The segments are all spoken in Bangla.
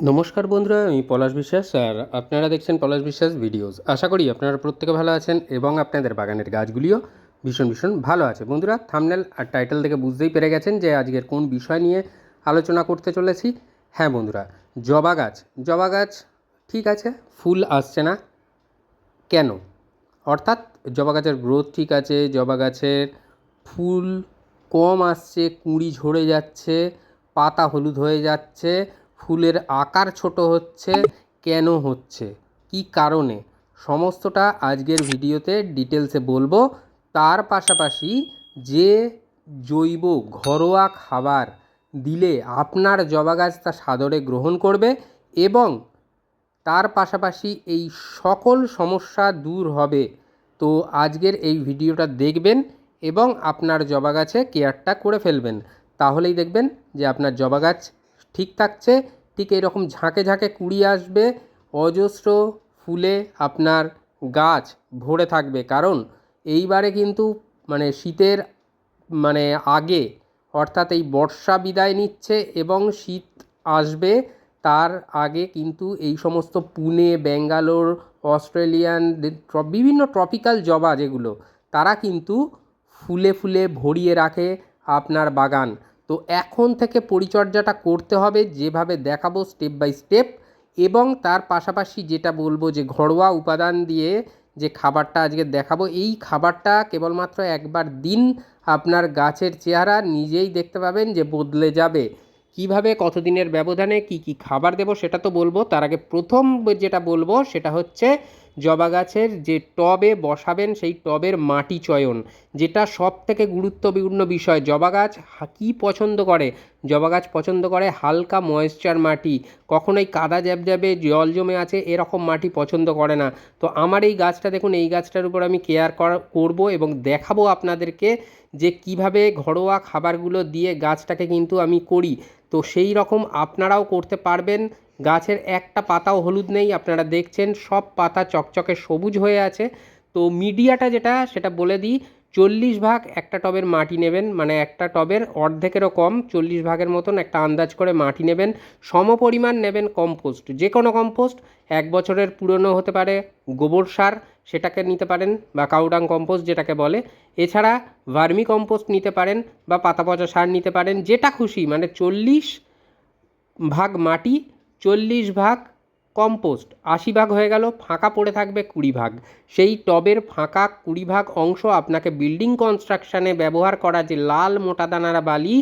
নমস্কার বন্ধুরা, আমি পলাশ বিশ্বাস আর আপনারা দেখছেন পলাশ বিশ্বাস ভিডিওস। আশা করি আপনারা প্রত্যেকে ভালো আছেন এবং আপনাদের বাগানের গাছগুলিও ভীষণ ভীষণ ভালো আছে। বন্ধুরা থামনেল আর টাইটেল থেকে বুঝতেই পেরে গেছেন যে আজকের কোন বিষয় নিয়ে আলোচনা করতে চলেছি। হ্যাঁ বন্ধুরা, জবা গাছ। জবা গাছ ঠিক আছে, ফুল আসছে না। কেন? অর্থাৎ জবা গাছের গ্রোথ ঠিক আছে, জবা গাছের ফুল কম আসছে, কুঁড়ি ঝরে যাচ্ছে, পাতা হলুদ হয়ে যাচ্ছে ফুলের আকার ছোট হচ্ছে, কেন হচ্ছে, কি কারণে, সমস্তটা আজকের ভিডিওতে ডিটেলসে বলব। তার পাশাপাশি যে জৈব ঘরোয়া খাবার দিলে আপনার জবা গাছ তা সাদরে গ্রহণ করবে এবং তার পাশাপাশি এই সকল সমস্যা দূর হবে, তো আজকের এই ভিডিওটা দেখবেন এবং আপনার জবা গাছে কেয়ারটা করে ফেলবেন। তাহলেই দেখবেন যে আপনার জবা গাছ ঠিক থাকছে, ঠিক এরকম ঝাঁকে ঝাঁকে কুড়ি আসবে, অজস্র ফুলে আপনার গাছ ভরে থাকবে। কারণ এইবারে কিন্তু মানে শীতের মানে আগে অর্থাৎ এই বর্ষা বিদায় নিচ্ছে এবং শীত আসবে, তার আগে কিন্তু এই সমস্ত পুনে, ব্যাঙ্গালোর, অস্ট্রেলিয়ান বিভিন্ন ট্রপিক্যাল জবা যেগুলো, তারা কিন্তু ফুলে ফুলে ভরিয়ে রাখে আপনার বাগান। তো এখন থেকে পরিচর্যাটা করতে হবে, যেভাবে দেখাবো স্টেপ বাই স্টেপ এবং তার পাশাপাশি যেটা বলব যে ঘরোয়া উপাদান দিয়ে যে খাবারটা আজকে দেখাবো, এই খাবারটা কেবলমাত্র একবার দিন আপনার গাছের চেহারা নিজেই দেখতে পাবেন যে বদলে যাবে। কীভাবে, কতদিনের ব্যবধানে, কি কি খাবার দেবো সেটা তো বলব, তার আগে প্রথম যেটা বলব সেটা হচ্ছে জবা গাছের যে টবে বসাবেন, সেই টবের মাটি চয়ন, যেটা সব থেকে গুরুত্বপূর্ণ বিষয়। জবা গাছ কী পছন্দ করে? জবা গাছ পছন্দ করে হালকা ময়েশ্চার মাটি, কখনোই কাদা জ্যাবজ্যাবে জল জমে আছে, এরকম মাটি পছন্দ করে না। তো আমার এই গাছটা দেখুন, এই গাছটার উপর আমি কেয়ার করা, করব এবং দেখাবো আপনাদেরকে যে কীভাবে ঘরোয়া খাবারগুলো দিয়ে গাছটাকে কিন্তু আমি করি। তো সেই রকম আপনারাও করতে পারবেন। গাছের একটা পাতাও হলুদ নেই, আপনারা দেখছেন সব পাতা চকচকে সবুজ হয়ে আছে। তো মিডিয়াটা যেটা, সেটা বলে দিই, চল্লিশ ভাগ একটা টবের মাটি নেবেন মানে একটা টবের অর্ধেকেরও কম, চল্লিশ ভাগের মতন একটা আন্দাজ করে মাটি নেবেন। সম পরিমাণ নেবেন কম্পোস্ট যে কোনো কম্পোস্ট, এক বছরের পুরনো হতে পারে, গোবর সার সেটাকে নিতে পারেন, বা কাউডাং কম্পোস্ট যেটাকে বলে। এছাড়া ভার্মি কম্পোস্ট নিতে পারেন, বা পাতা পচা সার নিতে পারেন, যেটা খুশি মানে চল্লিশ ভাগ মাটি চল্লিশ ভাগ কম্পোস্ট, আশি ভাগ হয়ে গেল, ফাঁকা পড়ে থাকবে কুড়ি ভাগ। সেই টবের ফাঁকা কুড়ি ভাগ অংশ আপনাকে বিল্ডিং কনস্ট্রাকশানে ব্যবহার করা যে লাল মোটা দানারা বালি,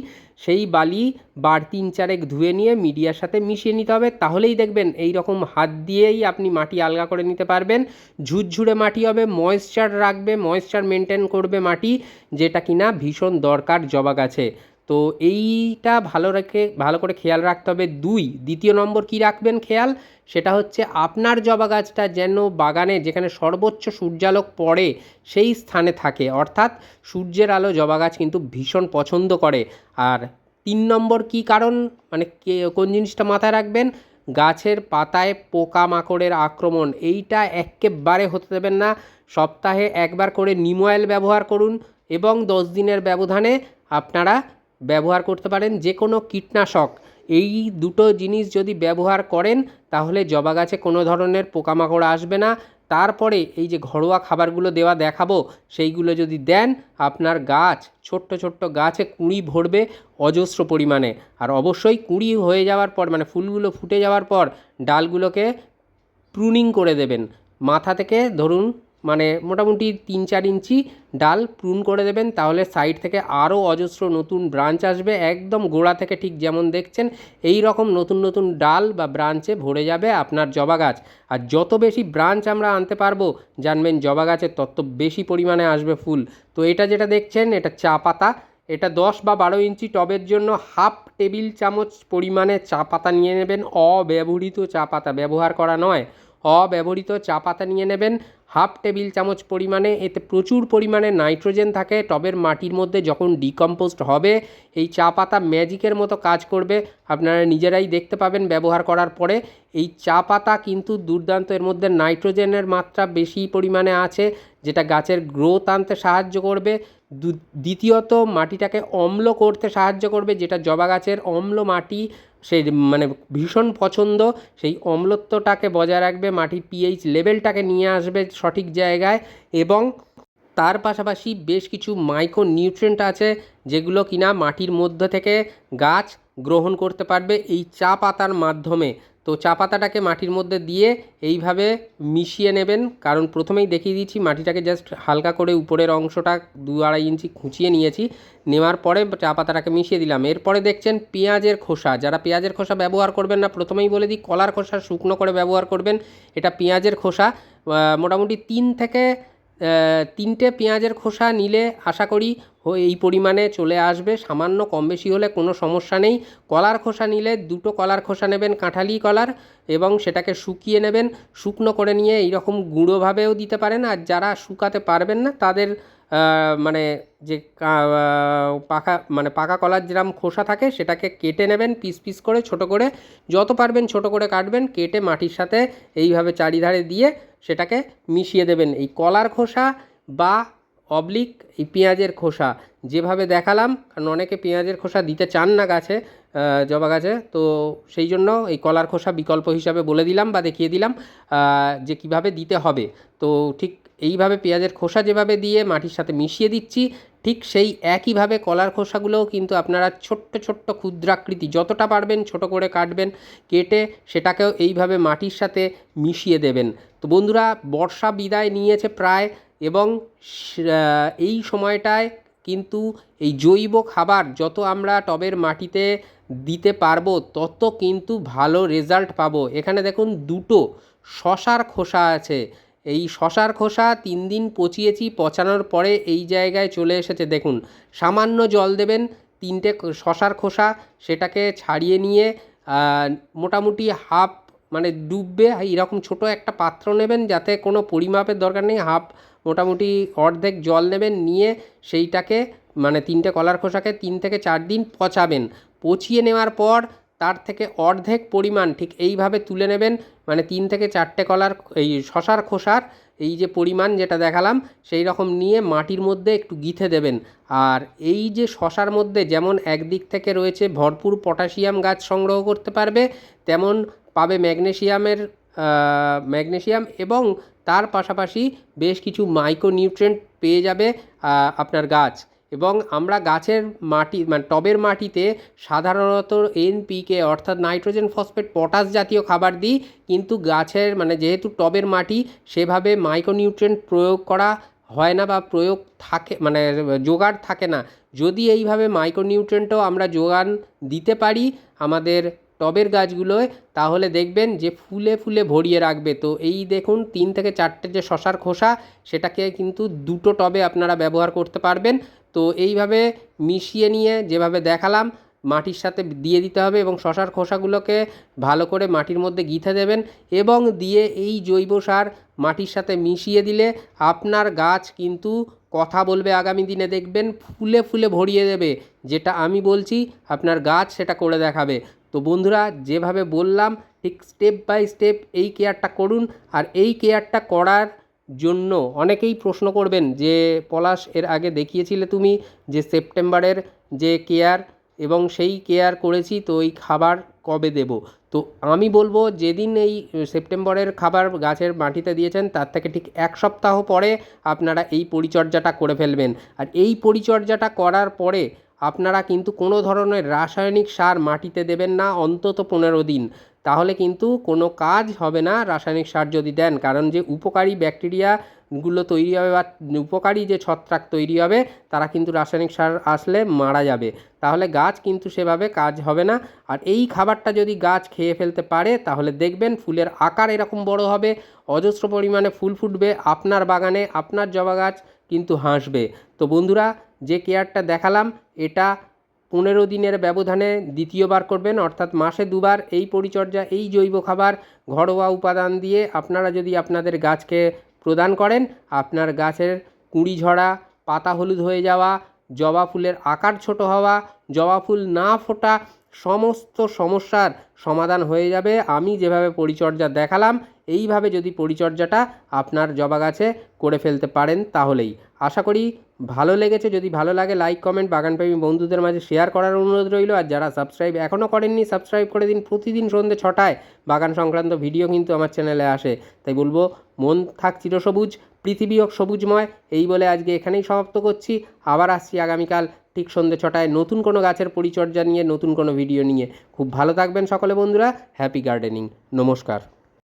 সেই বালি বার তিন চারেক ধুয়ে নিয়ে মিডিয়ার সাথে মিশিয়ে নিতে হবে। তাহলেই দেখবেন এই রকম হাত দিয়েই আপনি মাটি আলগা করে নিতে পারবেন। ঝুরঝুরে মাটি হবে ময়েশ্চার রাখবে ময়েশ্চার মেনটেন করবে মাটি, যেটা কিনা ভীষণ দরকার জবা গাছে। তো এইটা ভালো রেখে, ভালো করে খেয়াল রাখতে হবে। দুই, দ্বিতীয় নম্বর কি রাখবেন খেয়াল? সেটা হচ্ছে আপনার জবা গাছটা যেন বাগানে, যেখানে সর্বোচ্চ সূর্যালোক পড়ে, সেই স্থানে থাকে। অর্থাৎ সূর্যের আলো জবা গাছ কিন্তু ভীষণ পছন্দ করে। আর তিন নম্বর কি কারণ? মানে কোন জিনিসটা মাথায় রাখবেন? গাছের পাতায় পোকামাকড়ের আক্রমণ। এইটা একেবারে হতে দেবেন না। সপ্তাহে একবার করে নিম অয়েল ব্যবহার করুন এবং দশ দিনের ব্যবধানে আপনারা ব্যবহার করতে পারেন যে কোনো কীটনাশক। এই দুটো জিনিস যদি ব্যবহার করেন, তাহলে জবা গাছে কোনো ধরনের পোকামাকড় আসবে না। তারপরে এই যে ঘরোয়া খাবারগুলো দেওয়া দেখাবো, সেইগুলো যদি দেন, আপনার গাছ, ছোট্ট ছোট্ট গাছে কুঁড়ি ভরবে অজস্র পরিমাণে। আর অবশ্যই কুঁড়ি হয়ে যাওয়ার পর মানে ফুলগুলো ফুটে যাওয়ার পর, ডালগুলোকে প্রুনিং করে দেবেন। মাথা থেকে ধরুন মানে মোটামুটি তিন চার ইঞ্চি ডাল প্রুন করে দেবেন, তাহলে সাইড থেকে আরও অজস্র নতুন ব্রাঞ্চ আসবে, একদম গোড়া থেকে ঠিক যেমন দেখছেন, এই রকম নতুন নতুন ডাল বা ব্রাঞ্চে ভরে যাবে আপনার জবা গাছ। আর যত বেশি ব্রাঞ্চ আমরা আনতে পারব, জানবেন জবা গাছের তত বেশি পরিমাণে আসবে ফুল। তো এটা যেটা দেখছেন, এটা চা পাতা। এটা দশ বা বারো ইঞ্চি টবের জন্য হাফ টেবিল চামচ পরিমাণে চা পাতা নিয়ে নেবেন। অব্যবহৃত চা পাতা, ব্যবহার করা নয়। অব্যবহৃত চা পাতা নিয়ে নেবেন। হাফ টেবিল চামচ পরিমাণে, এতে প্রচুর পরিমাণে নাইট্রোজেন থাকে। টবের মাটির মধ্যে যখন ডিকম্পোস্ট হবে, এই চা পাতা ম্যাজিকের মতো কাজ করবে। আপনারা নিজেরাই দেখতে পাবেন ব্যবহার করার পরে। এই চা পাতা কিন্তু দুর্দান্ত, এর মধ্যে নাইট্রোজেনের মাত্রা বেশি পরিমাণে আছে, যেটা গাছের গ্রোথ আনতে সাহায্য করবে। দ্বিতীয়ত, মাটিটাকে অম্ল করতে সাহায্য করবে, যেটা জবা গাছের অম্ল মাটি সেই মানে ভীষণ পছন্দ, সেই অম্লত্বটাকে বজায় রাখবে, মাটির পিএইচ লেভেলটাকে নিয়ে আসবে সঠিক জায়গায় এবং তার পাশাপাশি বেশ কিছু মাইক্রো নিউট্রেন্ট আছে যেগুলো কিনা মাটির মধ্যে থেকে গাছ গ্রহণ করতে পারবে এই চা পাতার মাধ্যমে। তো চা পাতাটাকে মাটির মধ্যে দিয়ে এইভাবে মিশিয়ে নেবেন। কারণ প্রথমেই দেখিয়ে দিচ্ছি, মাটিটাকে জাস্ট হালকা করে উপরের অংশটা দু আড়াই ইঞ্চি খুঁচিয়ে নিয়েছি। নেওয়ার পরে চা পাতাটাকে মিশিয়ে দিলাম। এরপরে দেখছেন পেঁয়াজের খোসা। যারা পেঁয়াজের খোসা ব্যবহার করবেন না, প্রথমেই বলে দিই, কলার খোসা শুকনো করে ব্যবহার করবেন। এটা পেঁয়াজের খোসা। মোটামুটি তিন থেকে তিনটে পেঁয়াজের খোসা নিলে আশা করি এই পরিমাণে চলে আসবে। সামান্য কম বেশি হলে কোনো সমস্যা নেই। কলার খোসা নিলে দুটো কলার খোসা নেবেন কাঁঠালি কলার এবং সেটাকে শুকিয়ে নেবেন। শুকনো করে নিয়ে এইরকম গুঁড়োভাবেও দিতে পারেন। আর যারা শুকাতে পারবেন না, তাদের মানে যে পাকা মানে পাকা কলার যেরকম খোসা থাকে, সেটাকে কেটে নেবেন পিস পিস করে, ছোট করে। যত পারবেন ছোট করে কাটবেন, কেটে মাটির সাথে এইভাবে চারিধারে দিয়ে সেটাকে মিশিয়ে দেবেন। এই কলার খোসা বা অবলিক এই পেঁয়াজের খোসা। যেভাবে দেখালাম, কারণ অনেকে পেঁয়াজের খোসা দিতে চান না গাছে জবা গাছে, তো সেই জন্য এই কলার খোসা বিকল্প হিসাবে বলে দিলাম বা দেখিয়ে দিলাম যে কীভাবে দিতে হবে। তো ঠিক এইভাবে পেঁয়াজের খোসা যেভাবে দিয়ে মাটির সাথে মিশিয়ে দিচ্ছি, ঠিক সেই একইভাবে কলার খোসাগুলোও কিন্তু আপনারা ছোট্ট ছোট্ট ক্ষুদ্রাকৃতি, যতটা পারবেন ছোট করে কাটবেন, কেটে সেটাকেও এইভাবে মাটির সাথে মিশিয়ে দেবেন। তো বন্ধুরা, বর্ষা বিদায় নিয়েছে প্রায় এবং এই সময়টায় কিন্তু এই জৈব খাবার যত আমরা টবের মাটিতে দিতে পারব, তত কিন্তু ভালো রেজাল্ট পাবো। এখানে দেখুন দুটো শশার খোসা আছে। এই শশার খোসা তিন দিন পচিয়েছি, পচানোর পরে এই জায়গায় চলে এসেছে। দেখুন, সামান্য জল দেবেন তিনটে শশার খোসা, সেটাকে ছাড়িয়ে নিয়ে মোটামুটি হাফ মানে ডুববে এরকম ছোট একটা পাত্র নেবেন যাতে কোনো পরিমাপের দরকার নেই, হাফ মোটামুটি অর্ধেক জল নেবেন, নিয়ে সেইটাকে মানে তিনটে কলার খোসাকে তিন থেকে চার দিন পচাবেন। পচিয়ে নেওয়ার পর তার থেকে অর্ধেক পরিমাণ ঠিক এইভাবে তুলে নেবেন মানে তিন থেকে চারটে কলার এই শশার খোসার এই যে পরিমাণ যেটা দেখালাম, সেই রকম নিয়ে মাটির মধ্যে একটু গিথে দেবেন। আর এই যে শশার মধ্যে যেমন একদিক থেকে রয়েছে ভরপুর পটাশিয়াম গাছ সংগ্রহ করতে পারবে, তেমন পাবে ম্যাগনেশিয়ামের ম্যাগনেশিয়াম এবং তার পাশাপাশি বেশ কিছু মাইক্রো নিউট্রেন্ট পেয়ে যাবে আপনার গাছ। এবং আমরা গাছের মাটি মানে টবের মাটিতে সাধারণত এনপিকে অর্থাৎ নাইট্রোজেন ফসফেট পটাশ জাতীয় খাবার দিই, কিন্তু গাছের মানে যেহেতু টবের মাটি, সেভাবে মাইক্রোনিউট্রিয়েন্ট প্রয়োগ করা হয় না বা প্রয়োগ থাকে মানে জোগাড় থাকে না। যদি এইভাবে মাইক্রোনিউট্রিয়েন্টও আমরা যোগান দিতে পারি, আমাদের টবের গাছগুলোয়, তাহলে দেখবেন যে ফুলে ফুলে ভরিয়ে রাখবে। তো এই দেখুন, তিন থেকে চারটে যে শশার খোসা, সেটাকে কিন্তু দুটো টবে আপনারা ব্যবহার করতে পারবেন। তো এইভাবে মিশিয়ে নিয়ে যেভাবে দেখালাম, মাটির সাথে দিয়ে দিতে হবে এবং শশার খোসাগুলোকে ভালো করে মাটির মধ্যে গিথে দেবেন এবং দিয়ে এই জৈব সার মাটির সাথে মিশিয়ে দিলে আপনার গাছ কিন্তু কথা বলবে আগামী দিনে। দেখবেন ফুলে ফুলে ভরিয়ে দেবে, যেটা আমি বলছি, আপনার গাছ সেটা করে দেখাবে। তো বন্ধুরা, যেভাবে বললাম, ঠিক স্টেপ বাই স্টেপ এই কেয়ারটা করুন আর এই কেয়ারটা করার জন্য অনেকেই প্রশ্ন করবেন যে, পলাশ, এর আগে দেখিয়েছিলে তুমি যে সেপ্টেম্বরের যে কেয়ার এবং সেই কেয়ার করেছি, তো এই খাবার কবে দেব? তো আমি বলব, যেদিন এই সেপ্টেম্বরের খাবার গাছের মাটিতে দিয়েছেন, তার থেকে ঠিক এক সপ্তাহ পরে আপনারা এই পরিচর্যাটা করে ফেলবেন। আর এই পরিচর্যাটা করার পরে আপনারা কিন্তু কোনো ধরনের রাসায়নিক সার মাটিতে দেবেন না অন্তত পনেরো দিন। তাহলে কিন্তু কোনো কাজ হবে না রাসায়নিক সার যদি দেন, কারণ যে উপকারী ব্যাকটেরিয়াগুলো তৈরি হবে বা উপকারী যে ছত্রাক তৈরি হবে, তারা কিন্তু রাসায়নিক সার আসলে মারা যাবে। তাহলে গাছ কিন্তু সেভাবে কাজ হবে না। আর এই খাবারটা যদি গাছ খেয়ে ফেলতে পারে, তাহলে দেখবেন ফুলের আকার এরকম বড় হবে, অজস্র পরিমাণে ফুল ফুটবে, আপনার বাগানে আপনার জবা গাছ কিন্তু হাসবে। তো বন্ধুরা যে কেয়ারটা দেখালাম, এটা পনেরো দিনের ব্যবধানে দ্বিতীয়বার করবেন, অর্থাৎ মাসে দুবার এই পরিচর্যা, এই জৈব খাবার ঘরোয়া উপাদান দিয়ে আপনারা যদি আপনাদের গাছকে প্রদান করেন, আপনার গাছের কুঁড়ি ঝরা, পাতা হলুদ হয়ে যাওয়া, জবা ফুলের আকার ছোট হওয়া, জবা ফুল না ফোটা সমস্ত সমস্যার সমাধান হয়ে যাবে। আমি যেভাবে পরিচর্যা দেখালাম, এইভাবে যদি পরিচর্যাটা আপনার জবা গাছে করে ফেলতে পারেন তাহলেই। আশা করি ভালো লেগেছে, যদি ভালো লাগে লাইক কমেন্ট বাগানপ্রেমী বন্ধুদের মাঝে শেয়ার করার অনুরোধ রইল। আর যারা সাবস্ক্রাইব এখনও করেননি সাবস্ক্রাইব করে দিন। প্রতিদিন সন্ধ্যে ছটায় বাগান সংক্রান্ত ভিডিও কিন্তু আমার চ্যানেলে আসে। তাই বলব, মন থাক চিরসবুজ, পৃথিবী হোক সবুজময়। এই বলে আজকে এখানেই সমাপ্ত করছি। আবার আসছি আগামীকাল ঠিক সন্ধ্যে ছটায় নতুন কোনো গাছের পরিচর্যা নিয়ে, নতুন কোনো ভিডিও নিয়ে। খুব ভালো থাকবেন সকলে বন্ধুরা। হ্যাপি গার্ডেনিং নমস্কার।